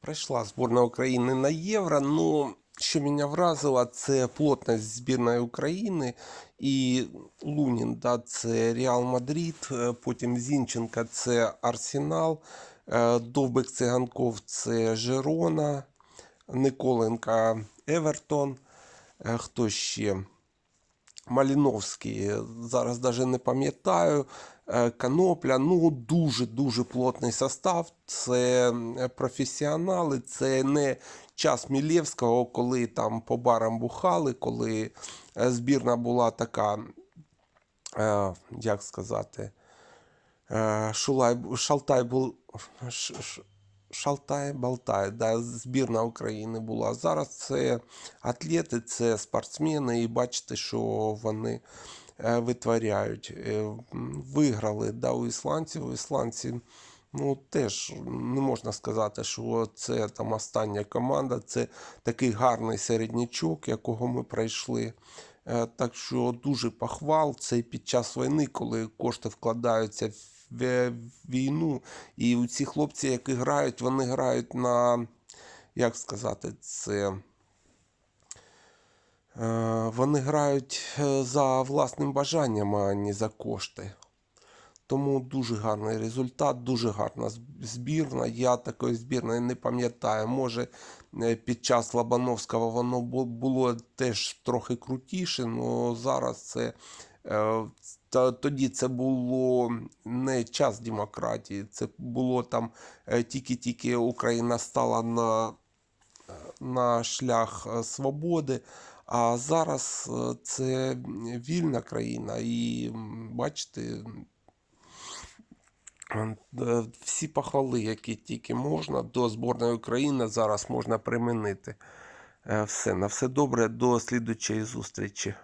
Прийшла збірна України на євро. Ну, що мене вразило, це плотність збірної України. І Лунін, да, це Реал Мадрид, е, потім Зінченка це Арсенал, е, Довбик Циганков це Жерона, Николенка Евертон. Е, Хто ще? Маліновський, зараз навіть не пам'ятаю. Е, Канопля, ну дуже-дуже плотний состав. Це е, професіонали, це не час Мілєвського, коли там по барам бухали, коли е, збірна була така, е, як сказати, е, шулай, шалтай був. Ш- ш- Шалтай болтай, да, збірна України була. Зараз це атлети, це спортсмени, і бачите, що вони е, витворяють. Е, Виграли да, у ісландців. Ісландці ну, теж не можна сказати, що це там остання команда. Це такий гарний середнячок, якого ми пройшли. Е, Так що дуже похвал. Це під час війни, коли кошти вкладаються в війну. І ці хлопці, які грають, вони грають на, як сказати, це. Е, Вони грають е, за власним бажанням, а не за кошти. Тому дуже гарний результат, дуже гарна збірна. Я такої збірної не пам'ятаю. Може, е, під час Лобановського воно було теж трохи крутіше, але зараз це. Тоді це було час демократії, це було там е, тільки-тільки Україна стала на на шлях е, свободи. А зараз е, це вільна країна, і бачите, е, всі похвали, які тільки можна, до збірної України зараз можна примінити. Е, Все, на все добре, до слідучої зустрічі.